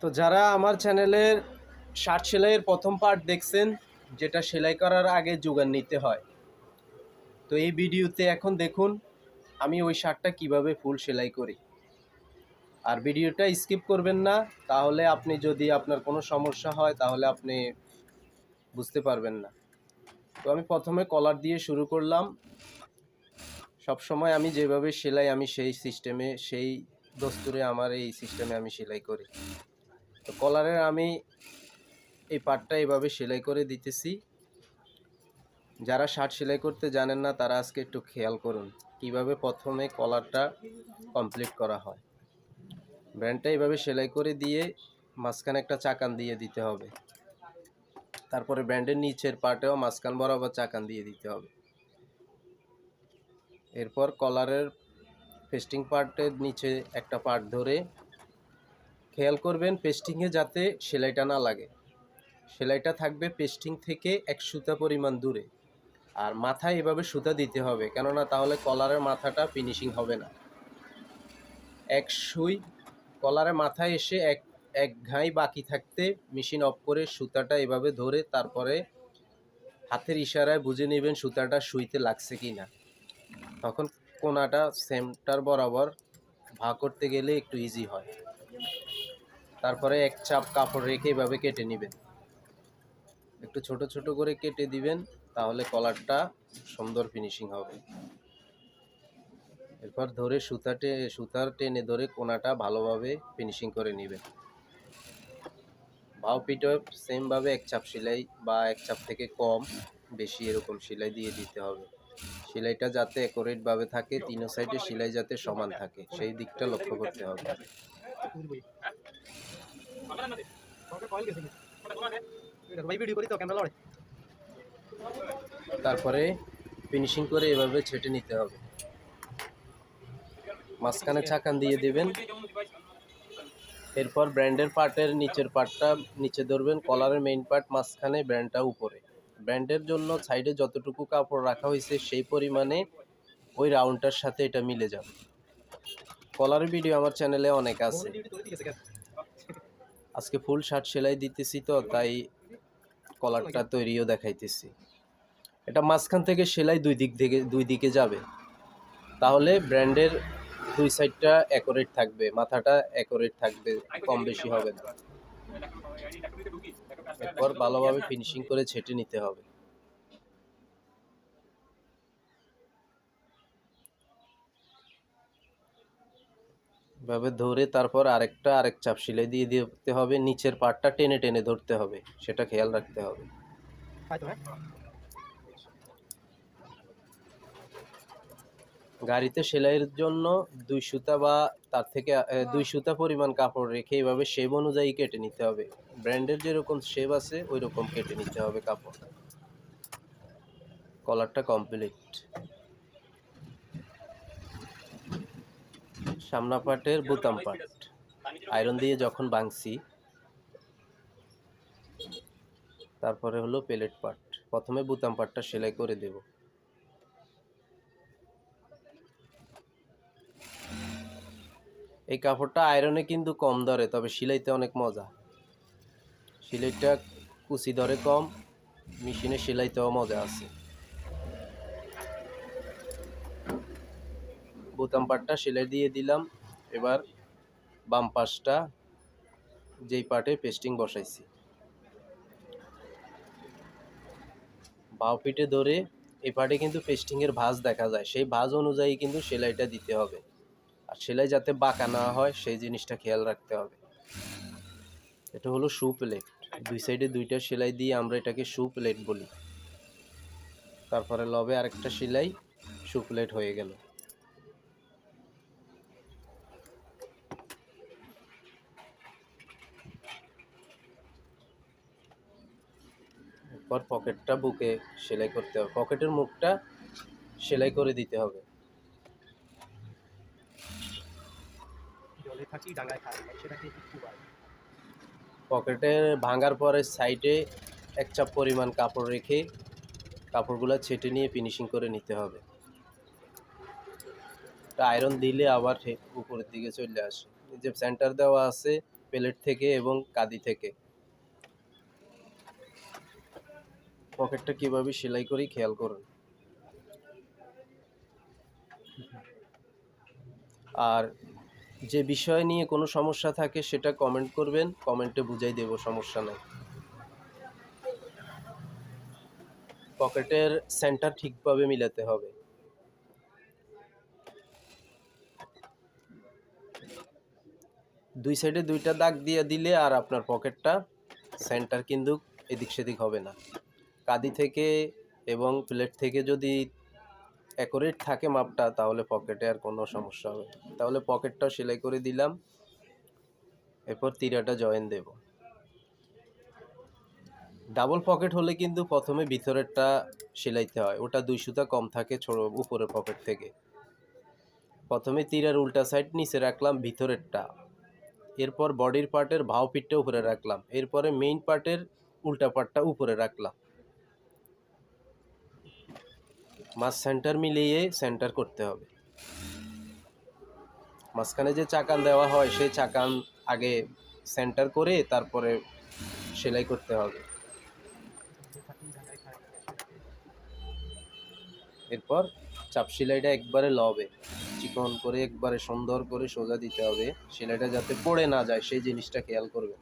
তো যারা আমার চ্যানেলের শার্ট সেলাইয়ের প্রথম পার্ট দেখছেন, যেটা সেলাই করার আগে যোগান নিতে হয়, তো এই ভিডিওতে এখন দেখুন আমি ওই শার্টটা কীভাবে ফুল সেলাই করি। আর ভিডিওটা স্কিপ করবেন না, তাহলে আপনি যদি আপনার কোনো সমস্যা হয়, তাহলে আপনি বুঝতে পারবেন না। তো আমি প্রথমে কলার দিয়ে শুরু করলাম। সব সময় আমি যেভাবে সেলাই আমি সেই সিস্টেমে সেই দস্তুরে আমার এই সিস্টেমে আমি সেলাই করি। তো কলারের আমি এই পার্টটা এভাবে সেলাই করে দিতেছি। যারা শার্ট সেলাই করতে জানেন না, তারা আজকে একটু খেয়াল করুন, কীভাবে প্রথমে কলারটা কমপ্লিট করা হয়। ব্র্যান্ডটা এভাবে সেলাই করে দিয়ে মাঝখানে একটা চাকান দিয়ে দিতে হবে। তারপরে ব্র্যান্ডের নিচের পার্টেও মাঝখান বরাবর চাকান দিয়ে দিতে হবে। এরপর কলারের পেস্টিং পার্টের নিচে একটা পার্ট ধরে খেয়াল করবেন পেস্টিংয়ে যাতে সেলাইটা না লাগে। সেলাইটা থাকবে পেস্টিং থেকে এক সুতা পরিমাণ দূরে। আর মাথায় এভাবে সুতা দিতে হবে, কেননা তাহলে কলারের মাথাটা ফিনিশিং হবে না। এক সুই, কলারের মাথায় এসে এক এক ঘাই বাকি থাকতে মেশিন অফ করে সুতাটা এভাবে ধরে তারপরে হাতের ইশারায় বুঝে নেবেন সুতাটা সুইতে লাগছে কি না তখন কোনাটা সেমটার বরাবর ভা করতে গেলে একটু ইজি হয়। তারপরে এক চাপ কাপড় রেখে এভাবে কেটে নেবেন। একটু ছোট ছোট করে কেটে দিবেন, তাহলে কলারটা সুন্দর ফিনিশিং হবে। এরপর ধরে সুতা টে সুতার টেনে ধরে কোনাটা ভালোভাবে ফিনিশিং করে নেবেন। ভাও পিঠও সেমভাবে এক চাপ সেলাই বা এক চাপ থেকে কম বেশি এরকম সেলাই দিয়ে দিতে হবে। সেলাইটা যাতে অ্যাকুরেটভাবে থাকে তিনো সাইডে সেলাই যাতে সমান থাকে, সেই দিকটা লক্ষ্য করতে হবে। তারপরে ফিনিশিং করে এভাবে ছেটে নিতে হবে। মাঝখানে চাকান দিয়ে দেবেন। এরপর ব্র্যান্ডের পার্টের নিচের পার্টটা নিচে ধরবেন কলারের মেইন পার্ট মাঝখানে ব্র্যান্ডটা উপরে। ব্র্যান্ডের জন্য সাইডে যতটুকু কাপড় রাখা হয়েছে, সেই পরিমাণে ওই রাউন্ডটার সাথে এটা মিলে যাবে। কলারের ভিডিও আমার চ্যানেলে অনেক আছে। আজকে ফুল শার্ট সেলাই দিতেছি তো তাই কলারটা তৈরিও দেখাইতেছি। এটা মাঝখান থেকে সেলাই দুই দিক থেকে দুই দিকে যাবে। তাহলে ব্র্যান্ডের দুই সাইডটা অ্যাকোরেট থাকবে মাথাটা অ্যাকোরেট থাকবে কম বেশি হবে না। এরপর ভালোভাবে ফিনিশিং করে ছেটে নিতে হবে। এভাবে ধরে তারপর আরেকটা, আরেক চাপ সেলাই দিয়ে দিতে হবে, নিচের পার্টটা টেনে টেনে ধরতে হবে, সেটা খেয়াল রাখতে হবে। গাড়িতে সেলাইয়ের জন্য দুই সুতা বা তার থেকে দুই সুতা পরিমাণ কাপড় রেখে এইভাবে শেপ অনুযায়ী কেটে নিতে হবে। ব্র্যান্ডের যেরকম শেপ আছে ওই রকম কেটে নিতে হবে কাপড় কলারটা কমপ্লিট সামনা পার্টের বোতাম পার্ট আয়রন দিয়ে যখন বাংছি তারপরে হলো পেলেট পাট। প্রথমে বোতাম পার্টটা সেলাই করে দেব। এই কাপড়টা আয়রনে কিন্তু কম ধরে, তবে সেলাইতে অনেক মজা। সেলাইটা কুচি ধরে কম, মেশিনে সেলাইতেও মজা আছে। বোতাম পাটটা সেলাই দিয়ে দিলাম। এবার বাম পাশটা যেই পার্টে পেস্টিং বসাইছি। বাও পিঠে ধরে এই পার্টে কিন্তু পেস্টিংয়ের ভাঁজ দেখা যায়। সেই ভাঁজ অনুযায়ী কিন্তু সেলাইটা দিতে হবে। আর সেলাই যাতে বাঁকা না হয়, সেই জিনিসটা খেয়াল রাখতে হবে। এটা হলো শু প্লেট দুই সাইডে দুইটা সেলাই দিয়ে আমরা এটাকে শু প্লেট বলি। তারপরে লবে আরেকটা সেলাই শু প্লেট হয়ে গেল। এরপর পকেটটা বুকে সেলাই করতে হবে। পকেটের মুখটা সেলাই করে দিতে হবে। পকেটে ভাঙার পরে সাইডে এক চাপ পরিমাণ কাপড় রেখে কাপড়গুলো ছেটে নিয়ে ফিনিশিং করে নিতে হবে। আয়রন দিলে আবার উপরের দিকে চলে আসে। যে সেন্টার দেওয়া আছে প্লেট থেকে এবং কাদি থেকে। পকেটটা কীভাবে সেলাই করি খেয়াল করুন। আর যে বিষয় নিয়ে কোনো সমস্যা থাকে সেটা কমেন্ট করবেন কমেন্টে বুঝাই দেব সমস্যা নাই। পকেটের সেন্টার ঠিকভাবে মিলাতে হবে। দুই সাইডে দুইটা দাগ দিয়ে দিলে আর আপনার পকেটটা সেন্টার কিন্তু এদিক সেদিক হবে না। কাদি থেকে এবং প্লেট থেকে যদি অ্যাকোরেট থাকে মাপটা, তাহলে পকেটে আর কোনো সমস্যা হবে তাহলে পকেটটা সেলাই করে দিলাম। এরপর তিরাটা জয়েন দেব। ডাবল পকেট হলে কিন্তু প্রথমে ভিতরেরটা সেলাইতে হয়। ওটা দুই সুতা কম থাকে ছোট উপরের পকেট থেকে। প্রথমে তীরের উল্টা সাইড নিচে রাখলাম ভিতরেরটা। এরপর বডির পার্টের ভাও পিঠটা উপরে রাখলাম। এরপরে মেইন পার্টের উল্টা পার্টটা উপরে রাখলাম। মাছ সেন্টার মিলিয়ে সেন্টার করতে হবে। মাঝখানে যে চাকান দেওয়া হয়, সেই চাকান আগে সেন্টার করে তারপরে সেলাই করতে হবে। এরপর চাপ সেলাইটা একবারে লবে। চিকন করে একবারে সুন্দর করে সোজা দিতে হবে। সেলাইটা যাতে পড়ে না যায়, সেই জিনিসটা খেয়াল করবে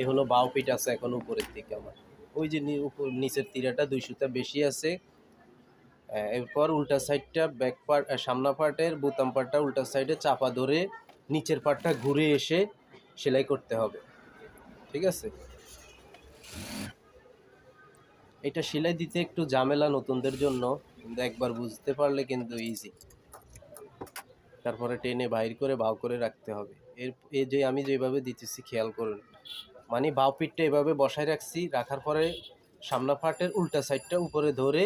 এ হলো বাউ পিঠ আছে এখন উপরের দিকে আমার। ওই যে উপর নিচের তীরাটা দুই সুতা বেশি আছে। এরপর উল্টা সাইডটা ব্যাক পার্ট সামনা পার্টের বোতাম পার্টটা উল্টা সাইডে চাপা ধরে নিচের পার্টটা ঘুরে এসে সেলাই করতে হবে। ঠিক আছে? এটা সেলাই দিতে একটু ঝামেলা নতুনদের জন্য, কিন্তু একবার বুঝতে পারলে কিন্তু ইজি তারপরে টেনে বাইর করে বাউ করে রাখতে হবে। এর এই যে আমি যেভাবে দিতেছি, খেয়াল করুন। মানে বাউ পিঠটা এভাবে বসায় রাখছি, রাখার পরে সামনা পাটের উল্টা সাইডটা উপরে ধরে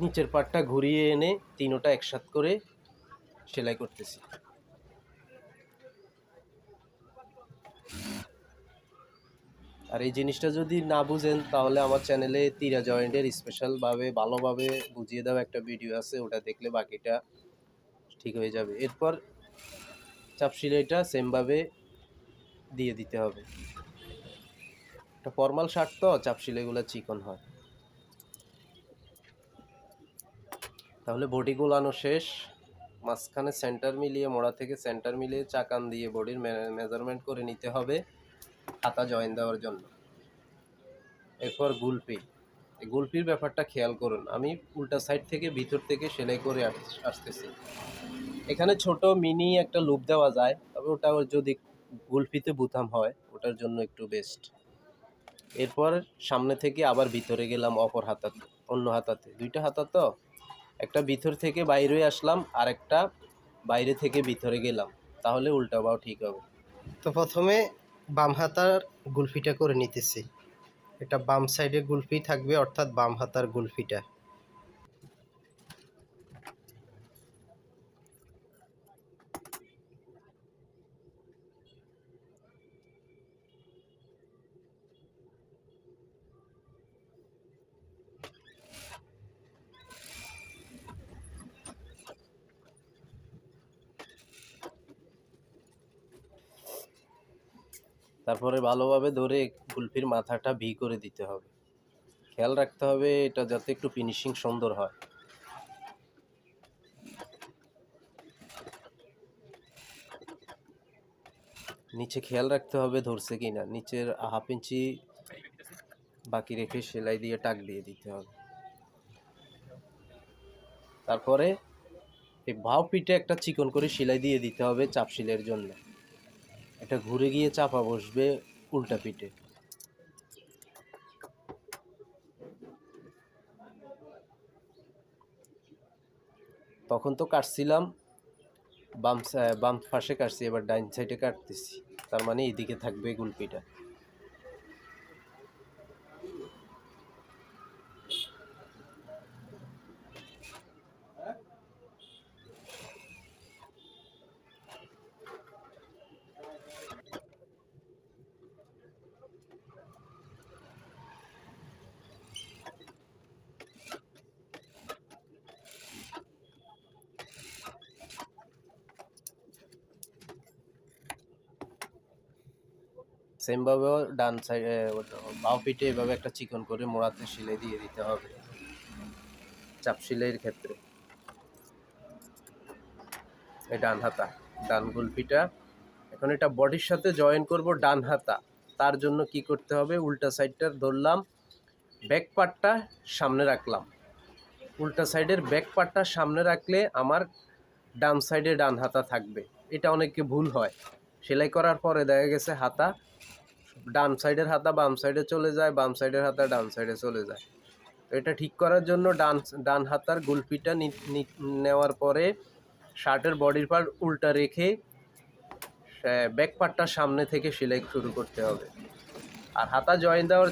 নিচের পার্টটা ঘুরিয়ে এনে তিনোটা একসাথ করে সেলাই করতেছি। আর এই জিনিসটা যদি না বুঝেন, তাহলে আমার চ্যানেলে তিরা জয়েন্টের স্পেশালভাবে, ভালোভাবে বুঝিয়ে দেওয়া একটা ভিডিও আছে, ওটা দেখলে বাকিটা ঠিক হয়ে যাবে। এরপর চাপ সিলাইটা সেমভাবে দিয়ে দিতে হবে। একটা ফর্মাল শার্ট তো, চাপ সিলাইগুলো চিকন হয়। তাহলে বডি গোলানো শেষ। মাঝখানে সেন্টার মিলিয়ে, মোড়া থেকে সেন্টার মিলিয়ে চাকান দিয়ে বডির মেজারমেন্ট করে নিতে হবে হাতা জয়েন দেওয়ার জন্য। এরপর গুলপি। গুলপির ব্যাপারটা খেয়াল করুন। আমি উল্টা সাইড থেকে ভিতর থেকে সেলাই করে আস- আসতেছি। এখানে ছোট মিনি একটা লুপ দেওয়া যায়। তবে ওটা যদি গুলপিতে বুথাম হয়, ওটার জন্য একটু বেস্ট এরপর সামনে থেকে আবার ভিতরে গেলাম অপর হাতাতে, অন্য হাতাতে। দুইটা হাতা তো? একটা ভিতর থেকে বাইরে আসলাম আর একটা বাইরে থেকে ভিতরে গেলাম। তাহলে উল্টা বাও ঠিক হবে। তো প্রথমে বাম হাতার গুলফিটা করে নিতেছি। এটা বাম সাইডে গুলফি থাকবে, অর্থাৎ বাম হাতার গুলফিটা। তারপরে ভালোভাবে ধরে কুলফির মাথাটা ভি করে দিতে হবে। খেয়াল রাখতে হবে এটা যাতে একটু ফিনিশিং সুন্দর হয়। নিচে খেয়াল রাখতে হবে ধরছে কি না নিচের হাফ ইঞ্চি বাকি রেখে সেলাই দিয়ে টাক দিয়ে দিতে হবে। তারপরে এই ভাও পিঠে একটা চিকন করে সেলাই দিয়ে দিতে হবে চাপ সেলাইয়ের জন্য। এটা ঘুরে গিয়ে চাপা বসবে উল্টা পিঠে। তখন তো কাটছিলাম, বাম বাম পাশে কাটছি, এবার ডাইন সাইডে কাটতেছি। তার মানে এদিকে থাকবে গুলপিটা। সেমভাবেও ডান সাইড বাউ পিঠে এভাবে একটা চিকন করে মোড়াতে সেলাই দিয়ে দিতে হবে। চাপ সেলাইয়ের ক্ষেত্রে। এই ডান হাতা, ডান গুলপিটা এখন এটা বডির সাথে জয়েন করব ডান হাতা। তার জন্য কি করতে হবে? উল্টা সাইডটা ধরলাম ব্যাক পার্টটা সামনে রাখলাম। উল্টা সাইডের ব্যাক পার্টটা সামনে রাখলে আমার ডান সাইডে ডান হাতা থাকবে। এটা অনেকে ভুল হয়। সেলাই করার পরে দেখা গেছে হাতা ডান সাইডের হাতা বাম সাইডে চলে যায়, বাম সাইডের হাতা ডান সাইডে চলে যায়। এটা ঠিক করার জন্য ডান ডান হাতার গুলপিটা নেওয়ার পরে শার্টের বডির পার্ট উল্টা রেখে ব্যাক পার্টটা সামনে থেকে সেলাই শুরু করতে হবে। আর হাতা জয়েন দেওয়ার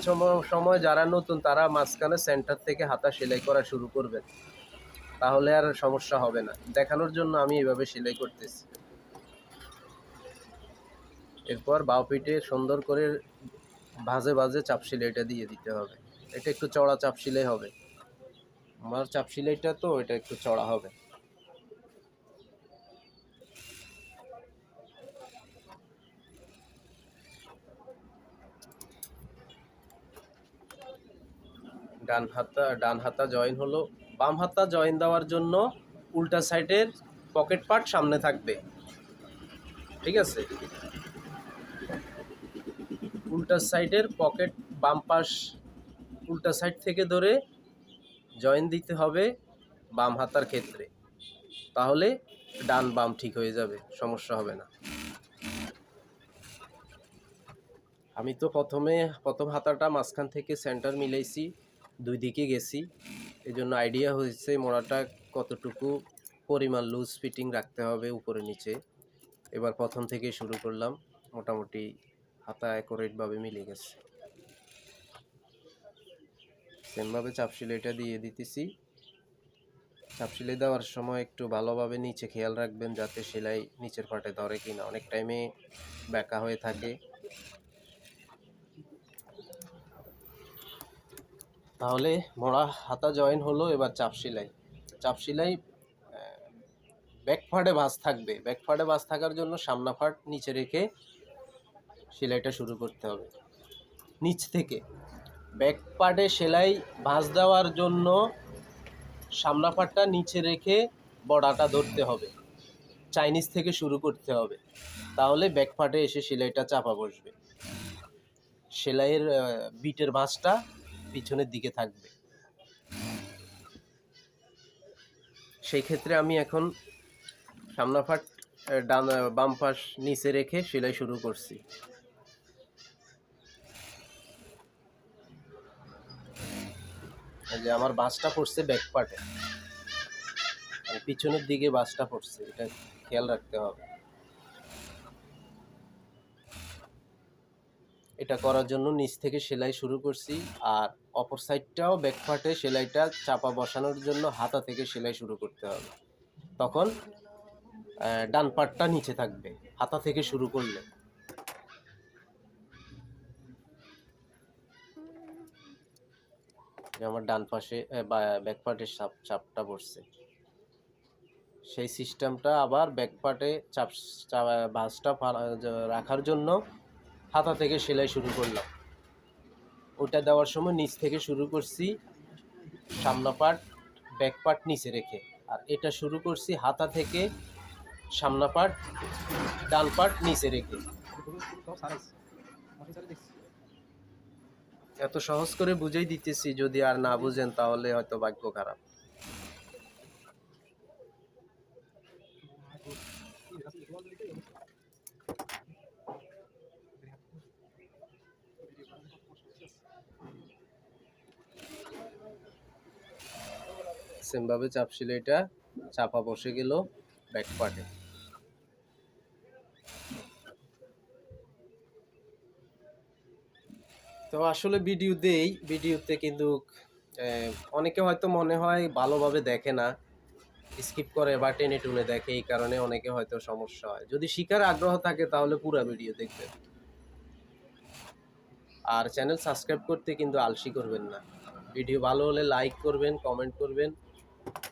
সময় যারা নতুন, তারা মাঝখানে সেন্টার থেকে হাতা সেলাই করা শুরু করবেন। তাহলে আর সমস্যা হবে না। দেখানোর জন্য আমি এভাবে সেলাই করতেছি। এরপর বাউ পিঠে সুন্দর করে ভাজে ভাজে চাপ সেলাইটা দিয়ে দিতে হবে। এটা একটু চড়া চাপ সেলাই হবে। আমার চাপ সেলাইটা তো এটা একটু চড়া হবে। ডান হাতা ডান হাতা জয়েন হলো। বাম হাতা জয়েন দেওয়ার জন্য উল্টা সাইডের পকেট পার্ট সামনে থাকবে। ঠিক আছে? উল্টা সাইডের পকেট বাম পাশ উল্টা সাইড থেকে ধরে জয়েন দিতে হবে বাম হাতার ক্ষেত্রে। তাহলে ডান বাম ঠিক হয়ে যাবে, সমস্যা হবে না। আমি তো প্রথমে, প্রথম হাতাটা মাঝখান থেকে সেন্টার মিলাইছি, দুই দিকে গেছি। এই জন্য আইডিয়া হয়েছে মোড়াটা কতটুকু পরিমাণ লুজ ফিটিং রাখতে হবে উপরে নিচে। এবার প্রথম থেকে শুরু করলাম, মোটামুটি হাতা অ্যাকোরেটভাবে মিলে গেছে। সেমভাবে চাপ সেলাইটা দিয়ে দিতেছি। চাপ সেলাই দেওয়ার সময় একটু ভালোভাবে নিচে খেয়াল রাখবেন যাতে সেলাই নিচের পাটে ধরে কিনা। অনেক টাইমে ব্যাকা হয়ে থাকে। তাহলে মোড়া হাতা জয়েন হলো, এবার চাপ সেলাই চাপ সেলাই ব্যাক ফাড়ে ভাঁজ থাকবে। ব্যাক ফাড়ে ভাঁজ থাকার জন্য সামনা ফাট নিচে রেখে সেলাইটা শুরু করতে হবে। নিচ থেকে। ব্যাক পার্টে সেলাই ভাঁজ দেওয়ার জন্য সামনা পাটটা নিচে রেখে বড়াটা ধরতে হবে। চাইনিজ থেকে শুরু করতে হবে। তাহলে ব্যাক পার্টে এসে সেলাইটা চাপা বসবে। সেলাইয়ের বিটের ভাঁজটা পিছনের দিকে থাকবে। সেই ক্ষেত্রে আমি এখন সামনা ফাট ডান, বাম পাশ নিচে রেখে সেলাই শুরু করছি। যে আমার বাসটা পড়ছে ব্যাক পার্টে পিছনের দিকে বাসটা পড়ছে, এটা খেয়াল রাখতে হবে। এটা করার জন্য নিচ থেকে সেলাই শুরু করছি, আর অপর সাইডটাও ব্যাক পার্টে সেলাইটা চাপা বসানোর জন্য হাতা থেকে সেলাই শুরু করতে হবে। তখন ডান পার্টটা নিচে থাকবে, হাতা থেকে শুরু করলে। আমার ডান পাশে বা ব্যাক চাপ চাপটা পড়ছে। সেই সিস্টেমটা আবার ব্যাক পার্টে চাপ বাসটা রাখার জন্য হাতা থেকে সেলাই শুরু করলাম। ওটা দেওয়ার সময় নিচ থেকে শুরু করছি সামনা পার্ট ব্যাক পার্ট নিচে রেখে। আর এটা শুরু করছি হাতা থেকে সামনা পার্ট ডান পার্ট নিচে রেখে। এত সহজ করে বুঝেই দিতেছি, যদি আর না বুঝেন তাহলে হয়তো ভাগ্য খারাপ। সেমভাবে চাপ এটা চাপা বসে গেল ব্যাক তো আসলে ভিডিও দেই। ভিডিওতে কিন্তু অনেকে হয়তো মনে হয় ভালোভাবে দেখে না স্কিপ করে বা টেনে টুনে দেখে, এই কারণে অনেকে হয়তো সমস্যা হয়। যদি শিকার আগ্রহ থাকে, তাহলে পুরো ভিডিও দেখবেন। আর চ্যানেল সাবস্ক্রাইব করতে কিন্তু আলসি করবেন না। ভিডিও ভালো হলে লাইক করবেন কমেন্ট করবেন।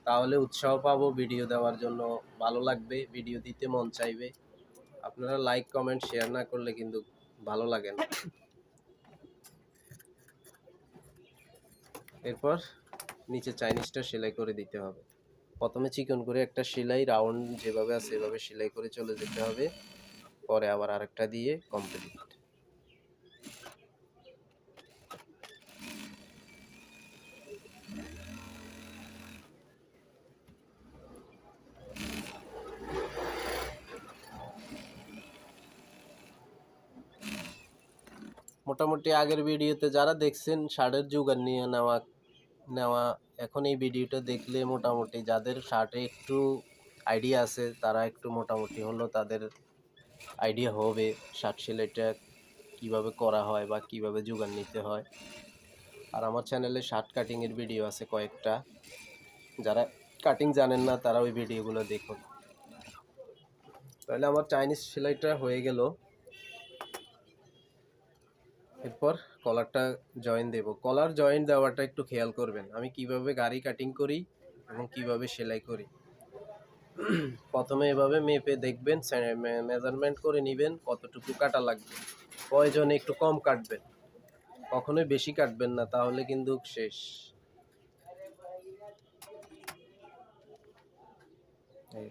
তাহলে উৎসাহ পাবো ভিডিও দেওয়ার জন্য। ভালো লাগবে ভিডিও দিতে মন চাইবে। আপনারা লাইক কমেন্ট শেয়ার না করলে কিন্তু ভালো লাগে না। এরপর নিচে চাইনিজটা সেলাই করে দিতে হবে। প্রথমে চিকন করে একটা সেলাই রাউন্ড যেভাবে আছে সেভাবে সেলাই করে চলে যেতে হবে। পরে আবার আরেকটা দিয়ে কমপ্লিট মোটামুটি আগের ভিডিওতে যারা দেখছেন শার্টের জোগাড় নিয়ে নেওয়া নেওয়া, এখন এই ভিডিওটা দেখলে মোটামুটি যাদের শার্টে একটু আইডিয়া আছে, তারা একটু মোটামুটি হলো তাদের আইডিয়া হবে শার্ট সেলাইটা কীভাবে করা হয় বা কীভাবে যোগান নিতে হয়। আর আমার চ্যানেলে শার্ট কাটিংয়ের ভিডিও আছে কয়েকটা। যারা কাটিং জানেন না, তারা ওই ভিডিওগুলো দেখুন। তাহলে আমার চাইনিজ সেলাইটা হয়ে গেল। এরপর কলারটা জয়েন দেব। কলার জয়েন দেওয়াটা একটু খেয়াল করবেন। আমি কীভাবে গাড়ি কাটিং করি এবং কীভাবে সেলাই করি। প্রথমে এভাবে মেপে দেখবেন মেজারমেন্ট করে নেবেন কতটুকু কাটা লাগবে। প্রয়োজনে একটু কম কাটবেন। কখনোই বেশি কাটবেন না, তাহলে কিন্তু শেষ।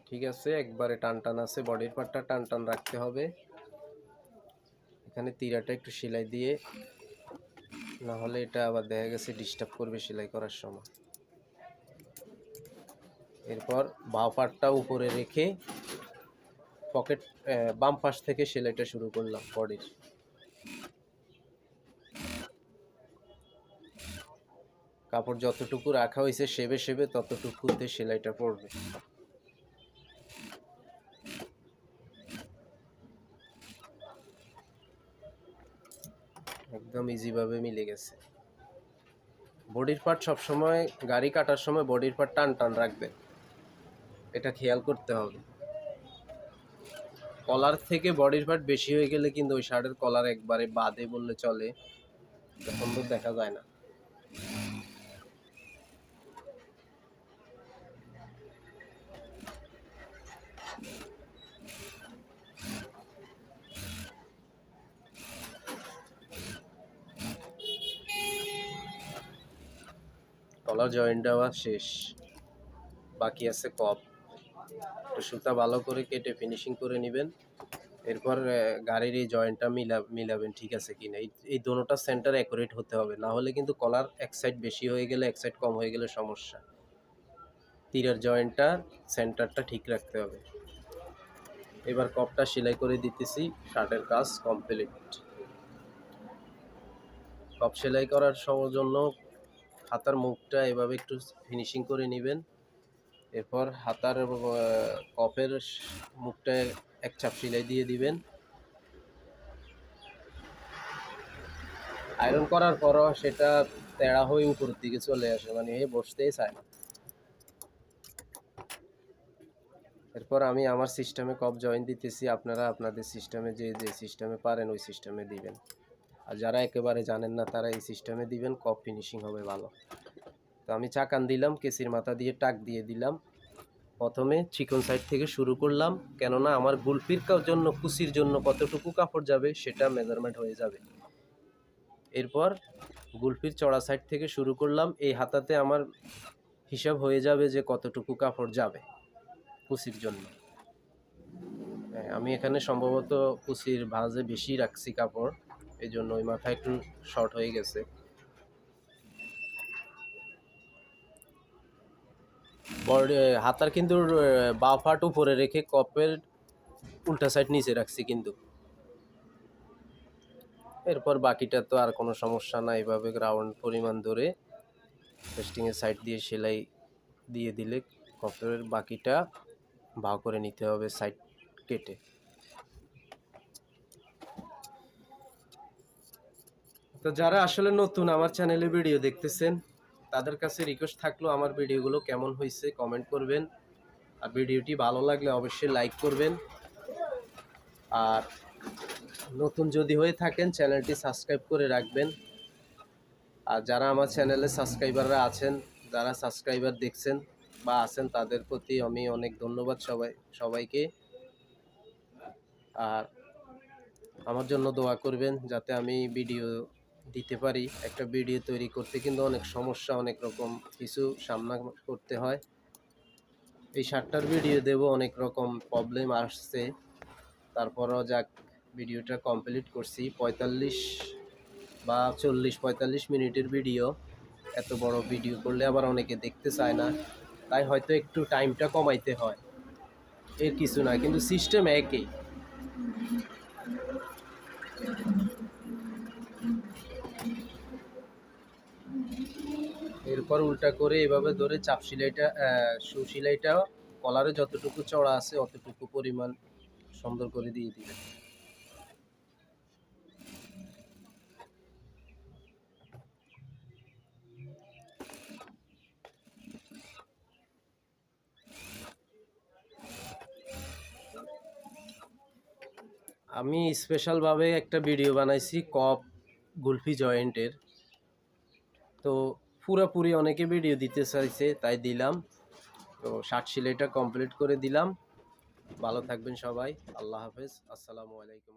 ঠিক আছে, একবারে টান টান আছে, বডির পার্টটা টান টান রাখতে হবে। এখানে তিরাটা একটু সেলাই দিয়ে না হলে এটা আবার দেখা গেছে ডিস্টার্ব করবে সেলাই করার সময়। এরপর বাঁ পাটটা উপরে রেখে পকেট বাম পাশ থেকে সেলাইটা শুরু করলাম বডির। কাপড় যতটুকু রাখা হয়েছে, সেবে সেবে ততটুকুতে সেলাইটা পড়বে। একদম ইজিভাবে মিলে গেছে। বডির পার্ট সবসময়, গাড়ি কাটার সময় বডির পার্ট টান টান রাখবেন এটা খেয়াল করতে হবে। কলার থেকে বডির পার্ট বেশি হয়ে গেলে কিন্তু ওই শার্টের কলার একবারে বাদে বললে চলে। তখন সুন্দর দেখা যায় না। কলার জয়েন্ট দেওয়া শেষ। বাকি আছে কপ। সুতা ভালো করে কেটে ফিনিশিং করে নেবেন। এরপর গাড়ির এই জয়েন্টটা মিলা, মিলাবেন ঠিক আছে কিনা এই এই দোনোটা সেন্টার অ্যাকুরেট হতে হবে। না হলে কিন্তু কলার এক সাইড বেশি হয়ে গেলে, এক সাইড কম হয়ে গেলে সমস্যা। তীরের জয়েন্টটা সেন্টারটা ঠিক রাখতে হবে। এবার কপটা সেলাই করে দিতেছি। শার্টের কাজ কমপ্লিট কপ সেলাই করার জন্য হাতার মুখটা এভাবে একটু ফিনিশিং করে নেবেন। এরপর হাতার কপের মুখটা এক চাপ সিলাই দিয়ে দিবেন। আয়রন করার পরও সেটা তেড়া হয়ে উপরের দিকে চলে আসে মানে এ বসতেই চায় না। এরপর আমি আমার সিস্টেমে কপ জয়েন দিতেছি। আপনারা আপনাদের সিস্টেমে যে যে সিস্টেমে পারেন, ওই সিস্টেমে দিবেন। আর যারা একেবারে জানেন না তারা এই সিস্টেমে দিবেন কপ ফিনিশিং হবে ভালো। তো আমি চাকান দিলাম কেসির মাথা দিয়ে টাক দিয়ে দিলাম। প্রথমে চিকন সাইড থেকে শুরু করলাম কেননা আমার গুলফির কা- জন্য কুচির জন্য কতটুকু কাপড় যাবে সেটা মেজারমেন্ট হয়ে যাবে। এরপর গুলফির চড়া সাইড থেকে শুরু করলাম এই হাতাতে আমার হিসাব হয়ে যাবে যে কতটুকু কাপড় যাবে কুচির জন্য। হ্যাঁ, আমি এখানে সম্ভবত কুচির ভাঁজে বেশি রাখছি কাপড়। এই জন্য ওই মাথা একটু শর্ট হয়ে গেছে। হাতার কিন্তু বা ফাট উপরে রেখে কপের উল্টা সাইড নিচে রাখছি কিন্তু। এরপর বাকিটা তো আর কোনো সমস্যা না, এভাবে রাউন্ড পরিমাণ ধরে টেস্টিংয়ের সাইড দিয়ে সেলাই দিয়ে দিলে কপের বাকিটা বা করে নিতে হবে সাইড কেটে। তো যারা আসলে নতুন আমার চ্যানেলে ভিডিও দেখতেছেন, তাদের কাছে রিকোয়েস্ট থাকল আমার ভিডিওগুলো কেমন হয়েছে কমেন্ট করবেন। আর ভিডিওটি ভালো লাগলে অবশ্যই লাইক করবেন। আর নতুন যদি হয়ে থাকেন চ্যানেলটি সাবস্ক্রাইব করে রাখবেন। আর যারা আমার চ্যানেলে সাবস্ক্রাইবাররা আছেন, যারা সাবস্ক্রাইবার দেখছেন বা আছেন, তাদের প্রতি আমি অনেক ধন্যবাদ সবাই, সবাইকে। আর আমার জন্য দোয়া করবেন, যাতে আমি ভিডিও দিতে পারি একটা ভিডিও তৈরি করতে, কিন্তু অনেক সমস্যা, অনেক রকম কিছু সামনা করতে হয়। এই শার্টটার ভিডিও দেব, অনেক রকম প্রবলেম আসছে। তারপরও যাক, ভিডিওটা কমপ্লিট করছি। পঁয়তাল্লিশ বা চল্লিশ, পঁয়তাল্লিশ মিনিটের ভিডিও। এত বড় ভিডিও করলে আবার অনেকে দেখতে চায় না। তাই হয়তো একটু টাইমটা কমাইতে হয়। এর কিছু না, কিন্তু সিস্টেম একই। এরপর উল্টা করে এভাবে ধরে চাপ সেলাইটা শু সেলাইটা কলারে যতটুকু চড়া আছে অতটুকু পরিমাণ সুন্দর করে দিয়ে দিবে। আমি স্পেশালভাবে একটা ভিডিও বানাইছি কপ গুলফি জয়েন্টের। তো পুরোপুরি অনেকে ভিডিও দিতে চাইছে, তাই দিলাম। তো ষাট সিলাইটা কমপ্লিট করে দিলাম। ভালো থাকবেন সবাই। আল্লাহ হাফেজ। আসসালামু আলাইকুম